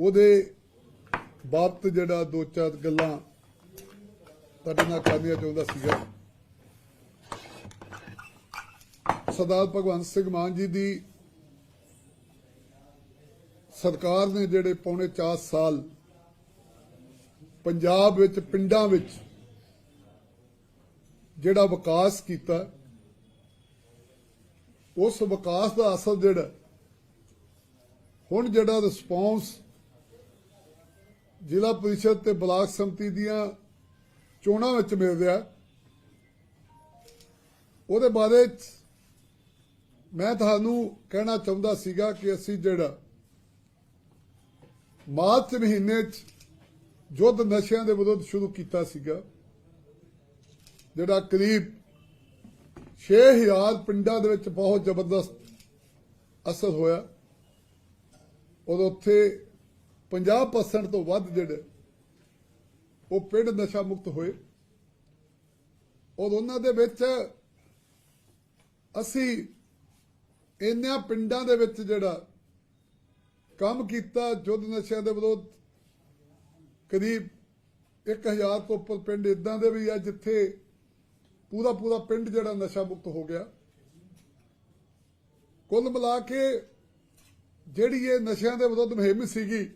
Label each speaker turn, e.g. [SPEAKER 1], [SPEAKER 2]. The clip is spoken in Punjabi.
[SPEAKER 1] ਉਹਦੇ ਬਾਬਤ ਜਿਹੜਾ ਦੋ ਚਾਰ ਗੱਲਾਂ ਤੁਹਾਡੇ ਨਾਲ ਕਰਨੀਆਂ ਚਾਹੁੰਦਾ ਸੀਗਾ। ਸਰਦਾਰ ਭਗਵੰਤ ਸਿੰਘ ਮਾਨ ਜੀ ਦੀ ਸਰਕਾਰ ਨੇ ਜਿਹੜੇ ਪੌਣੇ 4 ਸਾਲ ਪੰਜਾਬ ਵਿੱਚ, ਪਿੰਡਾਂ ਵਿੱਚ ਜਿਹੜਾ ਵਿਕਾਸ ਕੀਤਾ, ਉਸ ਵਿਕਾਸ ਦਾ ਅਸਰ ਜਿਹੜਾ ਹੁਣ ਜਿਹੜਾ ਰਿਸਪੌਂਸ ਜ਼ਿਲ੍ਹਾ ਪ੍ਰੀਸ਼ਦ ਤੇ ਬਲਾਕ ਸੰਮਤੀ ਦੀਆਂ ਚੋਣਾਂ ਵਿੱਚ ਮਿਲ ਰਿਹਾ ਉਹਦੇ ਬਾਰੇ ਮੈਂ ਤੁਹਾਨੂੰ ਕਹਿਣਾ ਚਾਹੁੰਦਾ ਸੀਗਾ ਕਿ ਅਸੀਂ ਜਿਹੜਾ ਮਾਰਚ ਮਹੀਨੇ 'ਚ ਯੁੱਧ ਨਸ਼ਿਆਂ ਦੇ ਵਿਰੁੱਧ ਸ਼ੁਰੂ ਕੀਤਾ ਸੀਗਾ, ਜਿਹੜਾ ਕਰੀਬ 6000 ਪਿੰਡਾਂ ਦੇ ਵਿੱਚ ਬਹੁਤ ਜ਼ਬਰਦਸਤ ਅਸਰ ਹੋਇਆ। ਔਰ ਉੱਥੇ 50% ਤੋਂ ਵੱਧ ਜਿਹੜੇ ਉਹ ਪਿੰਡ ਨਸ਼ਾ ਮੁਕਤ ਹੋਏ। ਔਰ ਉਹਨਾਂ ਦੇ ਵਿੱਚ ਅਸੀਂ ਇੰਨਿਆਂ ਪਿੰਡਾਂ ਦੇ ਵਿੱਚ ਜਿਹੜਾ ਕੰਮ ਕੀਤਾ ਯੁੱਧ ਨਸ਼ਿਆਂ ਦੇ ਵਿਰੁੱਧ ਕਰੀਬ 1000 ਤੋਂ ਉੱਪਰ ਪਿੰਡ ਇਦਾਂ ਦੇ ਵੀ ਆ ਜਿੱਥੇ ਪੂਰਾ ਪੂਰਾ ਪਿੰਡ ਜਿਹੜਾ ਨਸ਼ਾ ਮੁਕਤ ਹੋ ਗਿਆ। ਕੁੱਲ ਮਿਲਾ ਕੇ ਜਿਹੜੀ ਇਹ ਨਸ਼ਿਆਂ ਦੇ ਵਿਰੁੱਧ ਮੁਹਿੰਮ ਸੀਗੀ